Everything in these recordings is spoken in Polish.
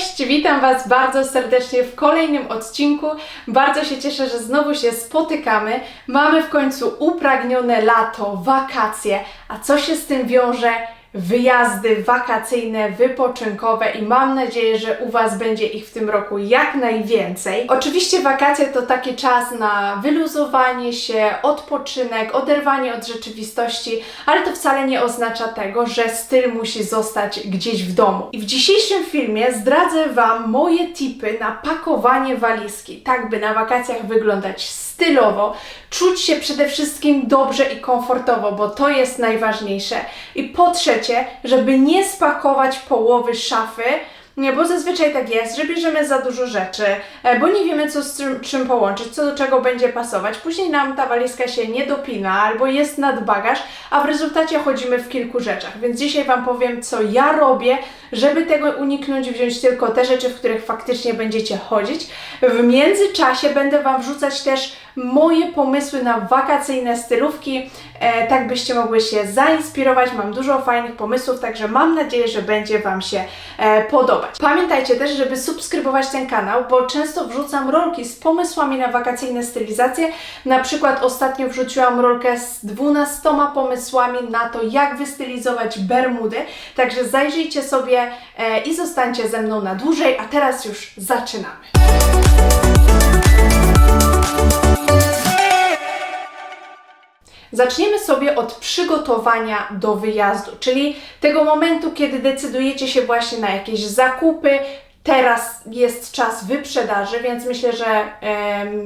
Cześć, witam Was bardzo serdecznie w kolejnym odcinku. Bardzo się cieszę, że znowu się spotykamy. Mamy w końcu upragnione lato, wakacje, a co się z tym wiąże? Wyjazdy wakacyjne, wypoczynkowe i mam nadzieję, że u Was będzie ich w tym roku jak najwięcej. Oczywiście wakacje to taki czas na wyluzowanie się, odpoczynek, oderwanie od rzeczywistości, ale to wcale nie oznacza tego, że styl musi zostać gdzieś w domu. I w dzisiejszym filmie zdradzę Wam moje tipy na pakowanie walizki, tak by na wakacjach wyglądać stylowo, czuć się przede wszystkim dobrze i komfortowo, bo to jest najważniejsze. I po trzecie, żeby nie spakować połowy szafy, nie, bo zazwyczaj tak jest, że bierzemy za dużo rzeczy, e, bo nie wiemy co z czym, czym połączyć, co do czego będzie pasować. Później nam ta walizka się nie dopina albo jest nad bagaż, a w rezultacie chodzimy w kilku rzeczach. Więc dzisiaj Wam powiem, co ja robię, żeby tego uniknąć, wziąć tylko te rzeczy, w których faktycznie będziecie chodzić. W międzyczasie będę Wam wrzucać też moje pomysły na wakacyjne stylówki, e, tak byście mogły się zainspirować. Mam dużo fajnych pomysłów, także mam nadzieję, że będzie Wam się e, podobać. Pamiętajcie też, żeby subskrybować ten kanał, bo często wrzucam rolki z pomysłami na wakacyjne stylizacje. Na przykład ostatnio wrzuciłam rolkę z 12 pomysłami na to, jak wystylizować bermudy, także zajrzyjcie sobie e, i zostańcie ze mną na dłużej, a teraz już zaczynamy. Zaczniemy sobie od przygotowania do wyjazdu, czyli tego momentu, kiedy decydujecie się właśnie na jakieś zakupy. Teraz jest czas wyprzedaży, więc myślę, że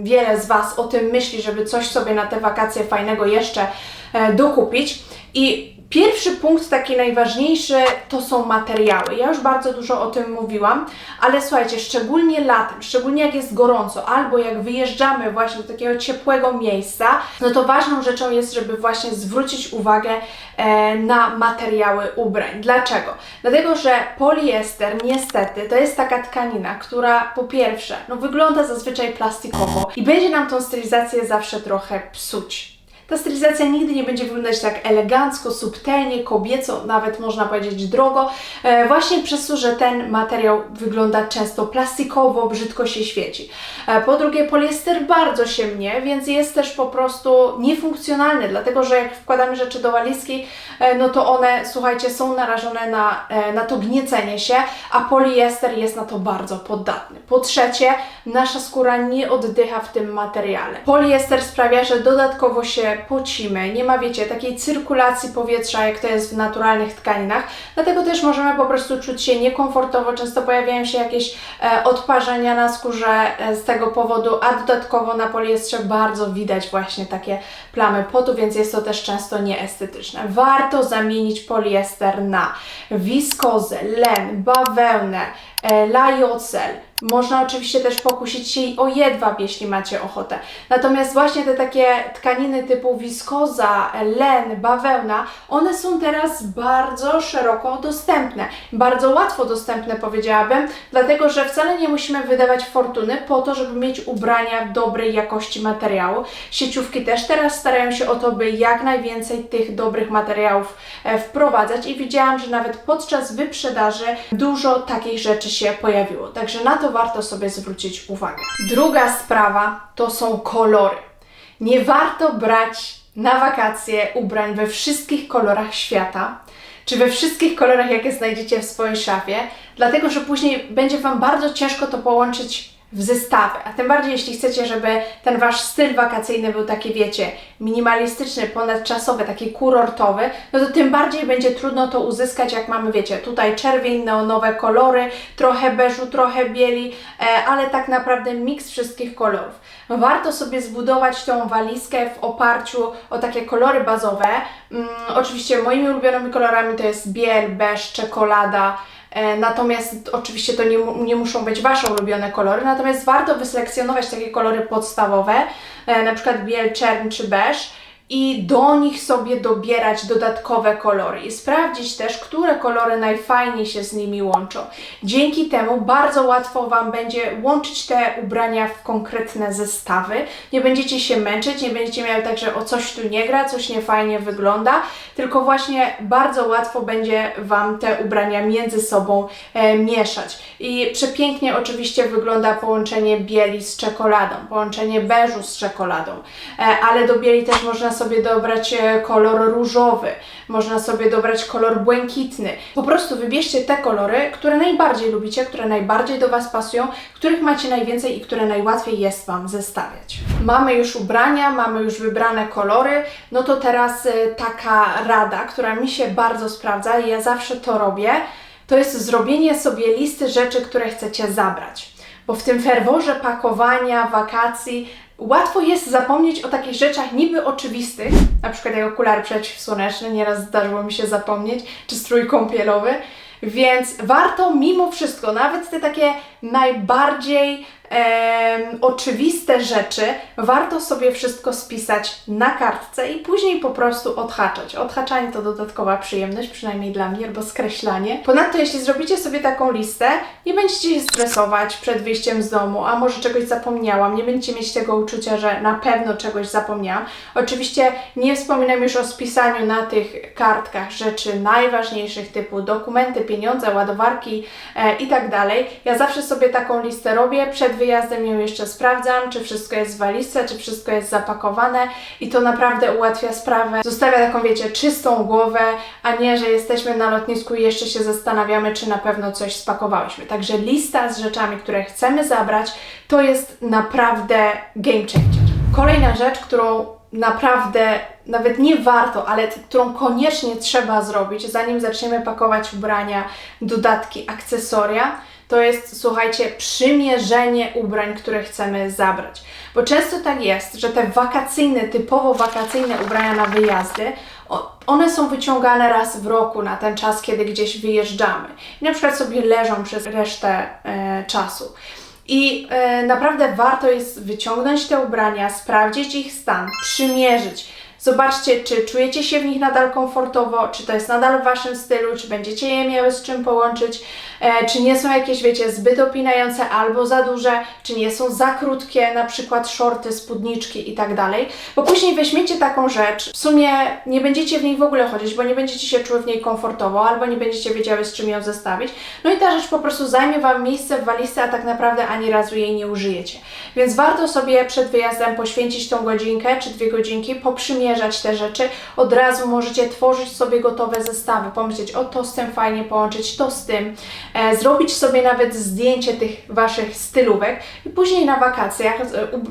wiele z Was o tym myśli, żeby coś sobie na te wakacje fajnego jeszcze e, dokupić. I Pierwszy punkt, taki najważniejszy, to są materiały. Ja już bardzo dużo o tym mówiłam, ale słuchajcie, szczególnie latem, szczególnie jak jest gorąco, albo jak wyjeżdżamy właśnie do takiego ciepłego miejsca, no to ważną rzeczą jest, żeby właśnie zwrócić uwagę e, na materiały ubrań. Dlaczego? Dlatego, że poliester niestety to jest taka tkanina, która po pierwsze, no wygląda zazwyczaj plastikowo i będzie nam tą stylizację zawsze trochę psuć. Ta stylizacja nigdy nie będzie wyglądać tak elegancko, subtelnie, kobieco, nawet można powiedzieć drogo, e, właśnie przez to, że ten materiał wygląda często plastikowo, brzydko się świeci. E, po drugie, poliester bardzo się mnie, więc jest też po prostu niefunkcjonalny, dlatego że jak wkładamy rzeczy do walizki, e, no to one, słuchajcie, są narażone na, na to gniecenie się, a poliester jest na to bardzo podatny. Po trzecie, nasza skóra nie oddycha w tym materiale. Poliester sprawia, że dodatkowo się pocimy, nie ma, wiecie, takiej cyrkulacji powietrza, jak to jest w naturalnych tkaninach, dlatego też możemy po prostu czuć się niekomfortowo, często pojawiają się jakieś e, odparzenia na skórze e, z tego powodu, a dodatkowo na poliestrze bardzo widać właśnie takie plamy potu, więc jest to też często nieestetyczne. Warto zamienić poliester na wiskozę, len, bawełnę, e, lajocel, można oczywiście też pokusić się i o jedwab, jeśli macie ochotę. Natomiast właśnie te takie tkaniny typu wiskoza, len, bawełna, one są teraz bardzo szeroko dostępne. Bardzo łatwo dostępne powiedziałabym, dlatego że wcale nie musimy wydawać fortuny po to, żeby mieć ubrania dobrej jakości materiału. Sieciówki też teraz starają się o to, by jak najwięcej tych dobrych materiałów e, wprowadzać i widziałam, że nawet podczas wyprzedaży dużo takich rzeczy się pojawiło. Także na to warto sobie zwrócić uwagę. Druga sprawa to są kolory. Nie warto brać na wakacje ubrań we wszystkich kolorach świata, czy we wszystkich kolorach, jakie znajdziecie w swojej szafie, dlatego że później będzie Wam bardzo ciężko to połączyć w zestawy, a tym bardziej jeśli chcecie, żeby ten Wasz styl wakacyjny był taki, wiecie, minimalistyczny, ponadczasowy, taki kurortowy, no to tym bardziej będzie trudno to uzyskać, jak mamy, wiecie, tutaj czerwień, neonowe kolory, trochę beżu, trochę bieli, e, ale tak naprawdę miks wszystkich kolorów. Warto sobie zbudować tą walizkę w oparciu o takie kolory bazowe. Mm, oczywiście moimi ulubionymi kolorami to jest biel, beż, czekolada, Natomiast oczywiście to nie, nie muszą być Wasze ulubione kolory, natomiast warto wyselekcjonować takie kolory podstawowe, e, na przykład biel, czern czy beż i do nich sobie dobierać dodatkowe kolory i sprawdzić też, które kolory najfajniej się z nimi łączą. Dzięki temu bardzo łatwo Wam będzie łączyć te ubrania w konkretne zestawy. Nie będziecie się męczyć, nie będziecie miały tak, że o coś tu nie gra, coś niefajnie wygląda, tylko właśnie bardzo łatwo będzie Wam te ubrania między sobą e, mieszać. I przepięknie oczywiście wygląda połączenie bieli z czekoladą, połączenie beżu z czekoladą, e, ale do bieli też można sobie dobrać e, kolor różowy, można sobie dobrać kolor błękitny. Po prostu wybierzcie te kolory, które najbardziej lubicie, które najbardziej do Was pasują, których macie najwięcej i które najłatwiej jest Wam zestawiać. Mamy już ubrania, mamy już wybrane kolory, no to teraz e, taka rada, która mi się bardzo sprawdza i ja zawsze to robię, to jest zrobienie sobie listy rzeczy, które chcecie zabrać. Bo w tym ferworze pakowania, wakacji łatwo jest zapomnieć o takich rzeczach niby oczywistych, na przykład jak okulary przeciwsłoneczne, nieraz zdarzyło mi się zapomnieć, czy strój kąpielowy, więc warto mimo wszystko, nawet te takie najbardziej e, oczywiste rzeczy, warto sobie wszystko spisać na kartce i później po prostu odhaczać. Odhaczanie to dodatkowa przyjemność, przynajmniej dla mnie, albo skreślanie. Ponadto, jeśli zrobicie sobie taką listę, nie będziecie się stresować przed wyjściem z domu, a może czegoś zapomniałam, nie będziecie mieć tego uczucia, że na pewno czegoś zapomniałam. Oczywiście nie wspominam już o spisaniu na tych kartkach rzeczy najważniejszych typu dokumenty, pieniądze, ładowarki e, i tak dalej. Ja zawsze sobie taką listę robię przed wyjazdem ją jeszcze sprawdzam, czy wszystko jest w walizce, czy wszystko jest zapakowane i to naprawdę ułatwia sprawę. Zostawia taką, wiecie, czystą głowę, a nie, że jesteśmy na lotnisku i jeszcze się zastanawiamy, czy na pewno coś spakowałyśmy. Także lista z rzeczami, które chcemy zabrać, to jest naprawdę game changer. Kolejna rzecz, którą naprawdę nawet nie warto, ale którą koniecznie trzeba zrobić, zanim zaczniemy pakować ubrania, dodatki, akcesoria, to jest, słuchajcie, przymierzenie ubrań, które chcemy zabrać. Bo często tak jest, że te wakacyjne, typowo wakacyjne ubrania na wyjazdy, one są wyciągane raz w roku na ten czas, kiedy gdzieś wyjeżdżamy. I na przykład sobie leżą przez resztę e, czasu. I e, naprawdę warto jest wyciągnąć te ubrania, sprawdzić ich stan, przymierzyć Zobaczcie, czy czujecie się w nich nadal komfortowo, czy to jest nadal w Waszym stylu, czy będziecie je miały z czym połączyć, czy nie są jakieś, wiecie, zbyt opinające albo za duże, czy nie są za krótkie, na przykład shorty, spódniczki i tak dalej. Bo później weźmiecie taką rzecz, w sumie nie będziecie w niej w ogóle chodzić, bo nie będziecie się czuły w niej komfortowo, albo nie będziecie wiedziały z czym ją zestawić. No i ta rzecz po prostu zajmie Wam miejsce w walizce, a tak naprawdę ani razu jej nie użyjecie. Więc warto sobie przed wyjazdem poświęcić tą godzinkę czy dwie godzinki, poprzymierzyć przymierzać te rzeczy, od razu możecie tworzyć sobie gotowe zestawy, pomyśleć o to z tym fajnie połączyć, to z tym, e, zrobić sobie nawet zdjęcie tych Waszych stylówek i później na wakacjach e,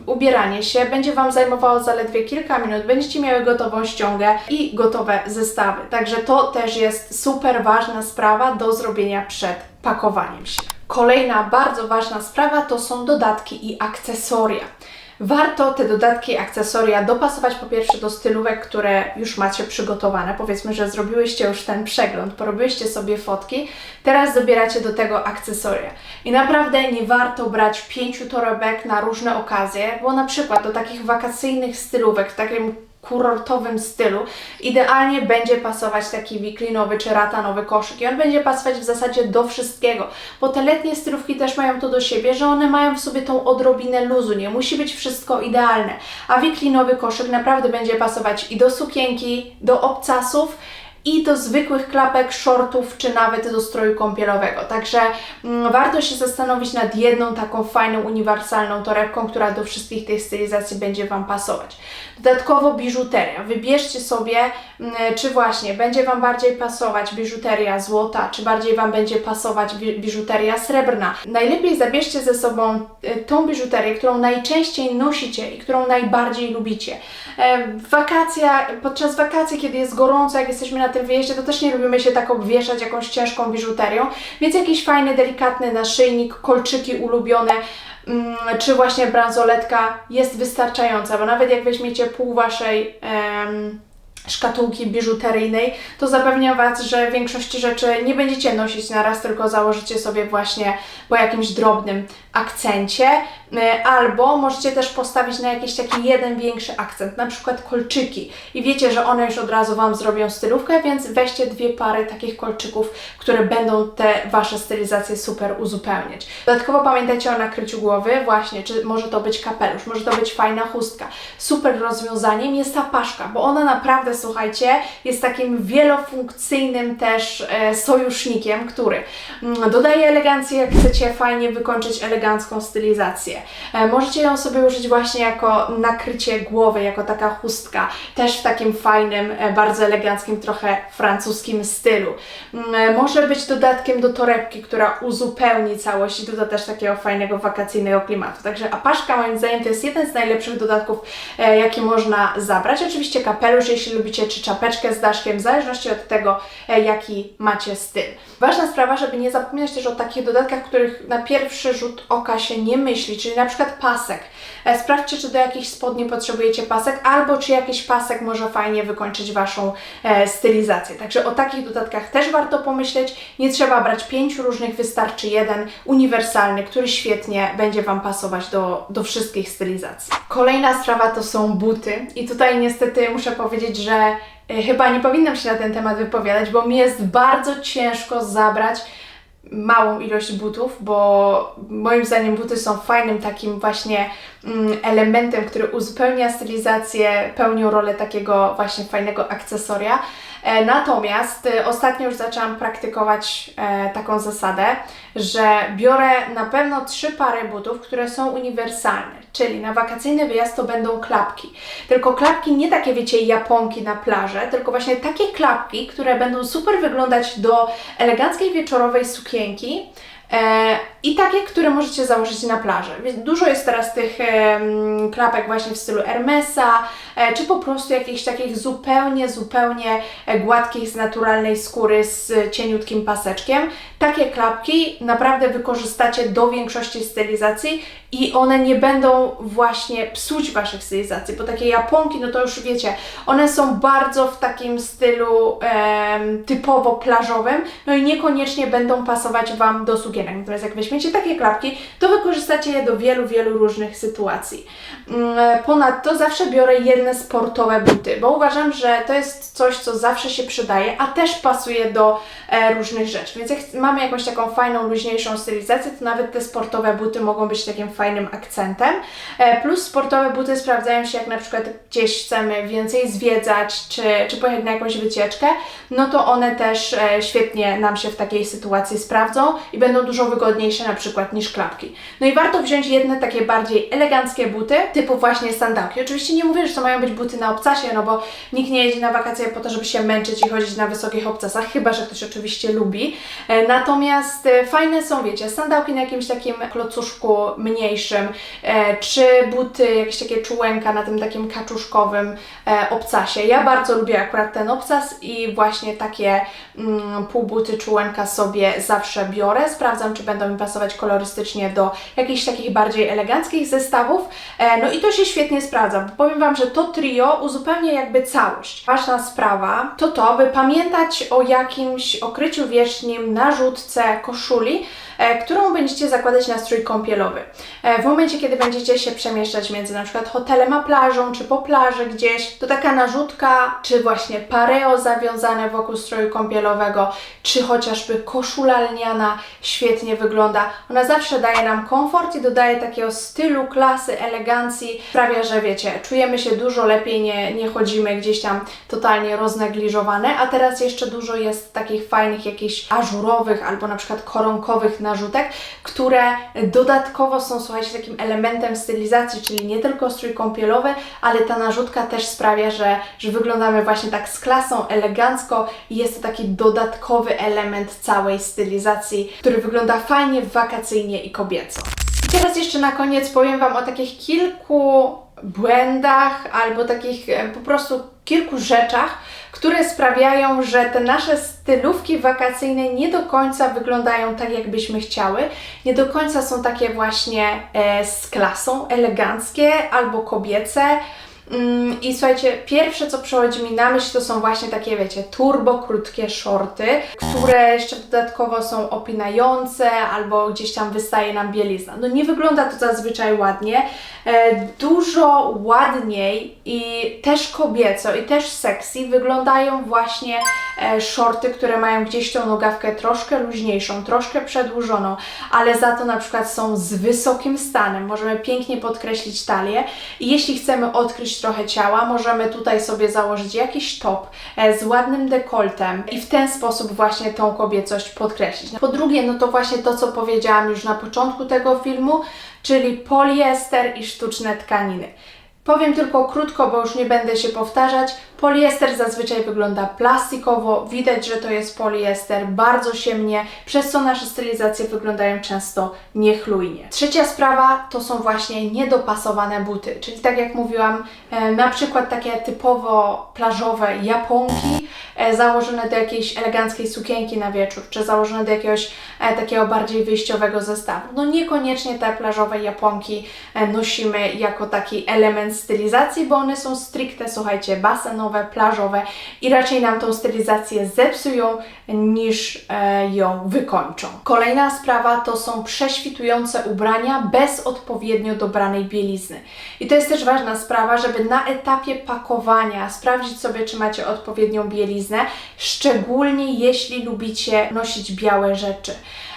ubieranie się będzie Wam zajmowało zaledwie kilka minut, będziecie miały gotową ściągę i gotowe zestawy. Także to też jest super ważna sprawa do zrobienia przed pakowaniem się. Kolejna bardzo ważna sprawa to są dodatki i akcesoria. Warto te dodatki akcesoria dopasować po pierwsze do stylówek, które już macie przygotowane. Powiedzmy, że zrobiłyście już ten przegląd, porobiłyście sobie fotki, teraz dobieracie do tego akcesoria. I naprawdę nie warto brać pięciu torebek na różne okazje, bo na przykład do takich wakacyjnych stylówek, w takim kurortowym stylu, idealnie będzie pasować taki wiklinowy czy ratanowy koszyk i on będzie pasować w zasadzie do wszystkiego, bo te letnie stylówki też mają to do siebie, że one mają w sobie tą odrobinę luzu, nie musi być wszystko idealne, a wiklinowy koszyk naprawdę będzie pasować i do sukienki, do obcasów, i do zwykłych klapek, shortów, czy nawet do stroju kąpielowego. Także mm, warto się zastanowić nad jedną taką fajną, uniwersalną torebką, która do wszystkich tych stylizacji będzie Wam pasować. Dodatkowo biżuteria. Wybierzcie sobie, mm, czy właśnie będzie Wam bardziej pasować biżuteria złota, czy bardziej Wam będzie pasować biżuteria srebrna. Najlepiej zabierzcie ze sobą y, tą biżuterię, którą najczęściej nosicie i którą najbardziej lubicie. E, wakacja, podczas wakacji, kiedy jest gorąco, jak jesteśmy na tym wyjeździe, to też nie lubimy się tak obwieszać jakąś ciężką biżuterią, więc jakiś fajny, delikatny naszyjnik, kolczyki ulubione, mm, czy właśnie bransoletka jest wystarczająca, bo nawet jak weźmiecie pół Waszej szkatułki biżuteryjnej, to zapewniam Was, że większości rzeczy nie będziecie nosić na raz, tylko założycie sobie właśnie po jakimś drobnym akcencie. E, Albo możecie też postawić na jakiś taki jeden większy akcent, na przykład kolczyki. I wiecie, że one już od razu Wam zrobią stylówkę, więc weźcie dwie pary takich kolczyków, które będą te Wasze stylizacje super uzupełniać. Dodatkowo pamiętajcie o nakryciu głowy, właśnie, czy może to być kapelusz, może to być fajna chustka. Super rozwiązaniem jest ta paszka, bo ona naprawdę, słuchajcie, jest takim wielofunkcyjnym też e, sojusznikiem, który mm, dodaje elegancję, jak chcecie fajnie wykończyć elegancką stylizację. E, możecie ją sobie użyć właśnie jako nakrycie głowy, jako taka chustka, też w takim fajnym, e, bardzo eleganckim, trochę francuskim stylu. Mm, e, może być dodatkiem do torebki, która uzupełni całość i doda też takiego fajnego wakacyjnego klimatu. Także apaszka moim zdaniem to jest jeden z najlepszych dodatków, jakie można zabrać. Oczywiście kapelusz, jeśli lubicie, czy czapeczkę z daszkiem, w zależności od tego, jaki macie styl. Ważna sprawa, żeby nie zapominać też o takich dodatkach, których na pierwszy rzut oka się nie myśli, czyli na przykład pasek. E, Sprawdźcie, czy do jakichś spodni potrzebujecie pasek, albo czy jakiś pasek może fajnie wykończyć Waszą e, stylizację. Także o takich dodatkach też warto pomyśleć. Nie trzeba brać pięciu różnych, wystarczy jeden uniwersalny, który świetnie będzie Wam pasować do, do wszystkich stylizacji. Kolejna sprawa to są buty. I tutaj niestety muszę powiedzieć, że e, chyba nie powinnam się na ten temat wypowiadać, bo mi jest bardzo ciężko zabrać małą ilość butów, bo moim zdaniem buty są fajnym takim właśnie mm, elementem, który uzupełnia stylizację, pełnią rolę takiego właśnie fajnego akcesoria. E, Natomiast e, ostatnio już zaczęłam praktykować e, taką zasadę, że biorę na pewno trzy pary butów, które są uniwersalne, czyli na wakacyjny wyjazd to będą klapki. Tylko klapki nie takie, wiecie, japonki na plażę, tylko właśnie takie klapki, które będą super wyglądać do eleganckiej wieczorowej sukienki. I takie, które możecie założyć na. Więc Dużo jest teraz tych klapek właśnie w stylu Hermesa, e, czy po prostu jakichś takich zupełnie, zupełnie e, gładkich z naturalnej skóry z cieniutkim paseczkiem. Takie klapki naprawdę wykorzystacie do większości stylizacji i one nie będą właśnie psuć Waszych stylizacji, bo takie japonki, no to już wiecie, one są bardzo w takim stylu em, typowo plażowym, no i niekoniecznie będą pasować Wam do sukienek. Natomiast jak weźmiecie takie klapki, to wykorzystacie je do wielu, wielu różnych sytuacji. Mm, Ponadto zawsze biorę jedne sportowe buty, bo uważam, że to jest coś, co zawsze się przydaje, a też pasuje do e, różnych rzeczy. Więc jak mamy jakąś taką fajną, luźniejszą stylizację, to nawet te sportowe buty mogą być takim fajnym akcentem. E, plus sportowe buty sprawdzają się, jak na przykład gdzieś chcemy więcej zwiedzać, czy, czy pojechać na jakąś wycieczkę, no to one też e, świetnie nam się w takiej sytuacji sprawdzą i będą dużo wygodniejsze na przykład niż klapki. No i warto wziąć jedne takie bardziej eleganckie buty, typu właśnie sandałki. Oczywiście nie mówię, że to mają być buty na obcasie, no bo nikt nie jedzie na wakacje po to, żeby się męczyć i chodzić na wysokich obcasach, chyba, że ktoś oczywiście lubi. E, Natomiast e, fajne są, wiecie, sandałki na jakimś takim klocuszku mniejszym, e, czy buty, jakieś takie czułenka na tym takim kaczuszkowym e, obcasie. Ja bardzo lubię akurat ten obcas i właśnie takie mm, półbuty, czułenka sobie zawsze biorę. Sprawdzam, czy będą mi pasować kolorystycznie do jakichś takich bardziej eleganckich zestawów. E, no i to się świetnie sprawdza, bo powiem Wam, że to trio uzupełnia jakby całość. Ważna sprawa to to, by pamiętać o jakimś okryciu wierzchnim, narzutce, koszuli, którą będziecie zakładać na strój kąpielowy. E, w momencie, kiedy będziecie się przemieszczać między na przykład hotelem a plażą, czy po plaży gdzieś, to taka narzutka, czy właśnie pareo zawiązane wokół stroju kąpielowego, czy chociażby koszula lniana świetnie wygląda. Ona zawsze daje nam komfort i dodaje takiego stylu, klasy, elegancji. Sprawia, że wiecie, czujemy się dużo lepiej, nie, nie chodzimy gdzieś tam totalnie roznegliżowane, a teraz jeszcze dużo jest takich fajnych jakichś ażurowych albo na przykład koronkowych które dodatkowo są, słuchajcie, takim elementem stylizacji, czyli nie tylko strój kąpielowy, ale ta narzutka też sprawia, że, że wyglądamy właśnie tak z klasą, elegancko i jest to taki dodatkowy element całej stylizacji, który wygląda fajnie, wakacyjnie i kobieco. I teraz jeszcze na koniec powiem Wam o takich kilku błędach albo takich e, po prostu kilku rzeczach, które sprawiają, że te nasze stylówki wakacyjne nie do końca wyglądają tak, jakbyśmy chciały. Nie do końca są takie właśnie e, z klasą, eleganckie albo kobiece. Mm, I słuchajcie, pierwsze co przychodzi mi na myśl to są właśnie takie, wiecie, turbo krótkie shorty, które jeszcze dodatkowo są opinające albo gdzieś tam wystaje nam bielizna. No nie wygląda to zazwyczaj ładnie. E, dużo ładniej i też kobieco i też sexy wyglądają właśnie e, shorty, które mają gdzieś tą nogawkę troszkę luźniejszą, troszkę przedłużoną, ale za to na przykład są z wysokim stanem. Możemy pięknie podkreślić talię i jeśli chcemy odkryć trochę ciała, możemy tutaj sobie założyć jakiś top e, z ładnym dekoltem i w ten sposób właśnie tą kobiecość podkreślić. Po drugie, no to właśnie to, co powiedziałam już na początku tego filmu, czyli poliester i sztuczne tkaniny. Powiem tylko krótko, bo już nie będę się powtarzać. Poliester zazwyczaj wygląda plastikowo, widać, że to jest poliester, bardzo ciemnie, przez co nasze stylizacje wyglądają często niechlujnie. Trzecia sprawa to są właśnie niedopasowane buty, czyli tak jak mówiłam, e, na przykład takie typowo plażowe japonki, założone do jakiejś eleganckiej sukienki na wieczór, czy założone do jakiegoś e, takiego bardziej wyjściowego zestawu. No niekoniecznie te plażowe japonki nosimy jako taki element stylizacji, bo one są stricte, słuchajcie, basenowe, plażowe i raczej nam tą stylizację zepsują niż e, ją wykończą. Kolejna sprawa to są prześwitujące ubrania bez odpowiednio dobranej bielizny. I to jest też ważna sprawa, żeby na etapie pakowania sprawdzić sobie, czy macie odpowiednią bieliznę, szczególnie jeśli lubicie nosić białe rzeczy.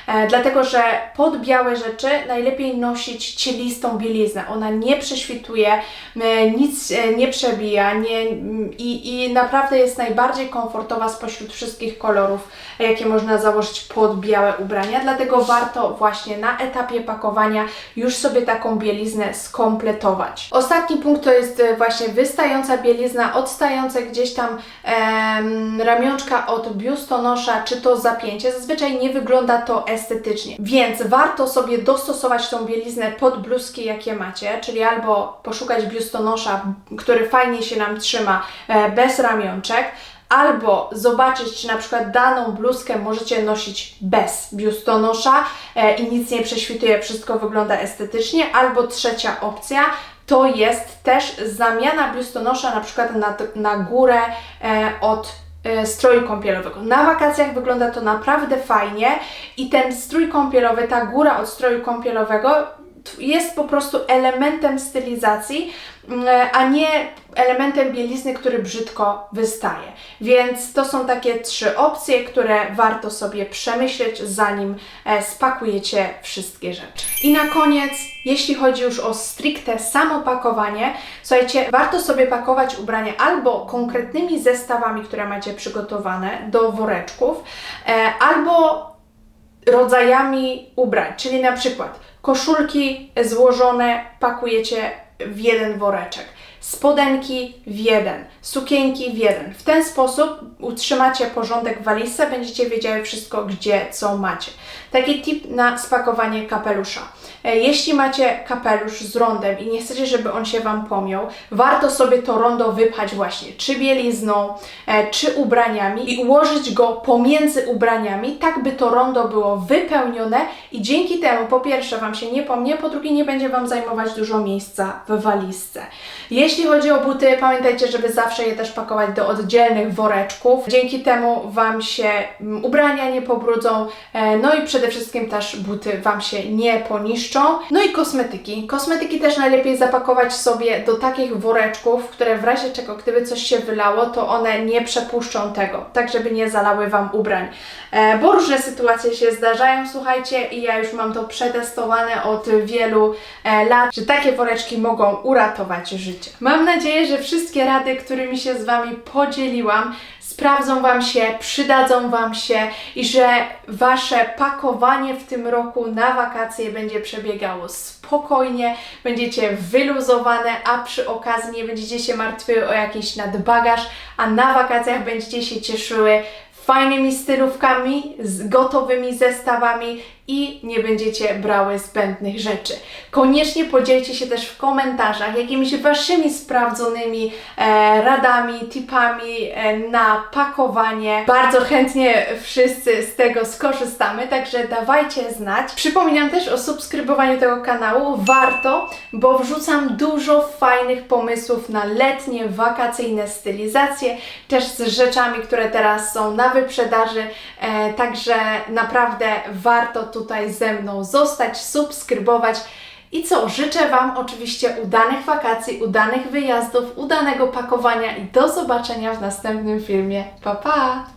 E, dlatego że pod białe rzeczy najlepiej nosić cielistą bieliznę. Ona nie prześwituje, e, nic e, nie przebija nie, i, i naprawdę jest najbardziej komfortowa spośród wszystkich kolorów, jakie można założyć pod białe ubrania. Dlatego warto właśnie na etapie pakowania już sobie taką bieliznę skompletować. Ostatni punkt to jest właśnie wystająca bielizna, odstające gdzieś tam em, ramionczka od biustonosza, czy to zapięcie. Zazwyczaj nie wygląda to estetycznie. Więc warto sobie dostosować tą bieliznę pod bluzki, jakie macie, czyli albo poszukać biustonosza, który fajnie się nam trzyma e, bez ramionczek, albo zobaczyć, czy na przykład daną bluzkę możecie nosić bez biustonosza e, i nic nie prześwituje, wszystko wygląda estetycznie, albo trzecia opcja, to jest też zamiana biustonosza na przykład na, na górę e, od stroju kąpielowego. Na wakacjach wygląda to naprawdę fajnie i ten strój kąpielowy, ta góra od stroju kąpielowego jest po prostu elementem stylizacji, mm, a nie elementem bielizny, który brzydko wystaje. Więc to są takie trzy opcje, które warto sobie przemyśleć, zanim e, spakujecie wszystkie rzeczy. I na koniec, jeśli chodzi już o stricte samopakowanie, słuchajcie, warto sobie pakować ubrania albo konkretnymi zestawami, które macie przygotowane do woreczków, e, albo rodzajami ubrań, czyli na przykład koszulki złożone pakujecie w jeden woreczek spodenki w jeden, sukienki w jeden. W ten sposób utrzymacie porządek w walizce, będziecie wiedziały wszystko, gdzie, co macie. Taki tip na spakowanie kapelusza. E, jeśli macie kapelusz z rondem i nie chcecie, żeby on się Wam pomiął, warto sobie to rondo wypchać właśnie czy bielizną, e, czy ubraniami i ułożyć go pomiędzy ubraniami, tak by to rondo było wypełnione i dzięki temu po pierwsze Wam się nie pomnie, po drugie nie będzie Wam zajmować dużo miejsca w walizce. Jeśli chodzi o buty, pamiętajcie, żeby zawsze je też pakować do oddzielnych woreczków. Dzięki temu Wam się mm, ubrania nie pobrudzą, e, no i przede wszystkim też buty Wam się nie poniszczą. No i kosmetyki. Kosmetyki też najlepiej zapakować sobie do takich woreczków, które w razie czego, gdyby coś się wylało, to one nie przepuszczą tego, tak żeby nie zalały Wam ubrań. E, bo różne sytuacje się zdarzają, słuchajcie, i ja już mam to przetestowane od wielu e, lat, że takie woreczki mogą uratować życie. Mam nadzieję, że wszystkie rady, którymi się z Wami podzieliłam, sprawdzą Wam się, przydadzą Wam się i że Wasze pakowanie w tym roku na wakacje będzie przebiegało spokojnie, będziecie wyluzowane, a przy okazji nie będziecie się martwiły o jakiś nadbagaż, a na wakacjach będziecie się cieszyły fajnymi stylówkami, z gotowymi zestawami i nie będziecie brały zbędnych rzeczy. Koniecznie podzielcie się też w komentarzach jakimiś Waszymi sprawdzonymi e, radami, tipami e, na pakowanie. Bardzo chętnie wszyscy z tego skorzystamy, także dawajcie znać. Przypominam też o subskrybowaniu tego kanału. Warto, bo wrzucam dużo fajnych pomysłów na letnie, wakacyjne stylizacje, też z rzeczami, które teraz są na wyprzedaży. E, także naprawdę warto tutaj ze mną zostać, subskrybować. I co? Życzę Wam oczywiście udanych wakacji, udanych wyjazdów, udanego pakowania i do zobaczenia w następnym filmie. Pa pa!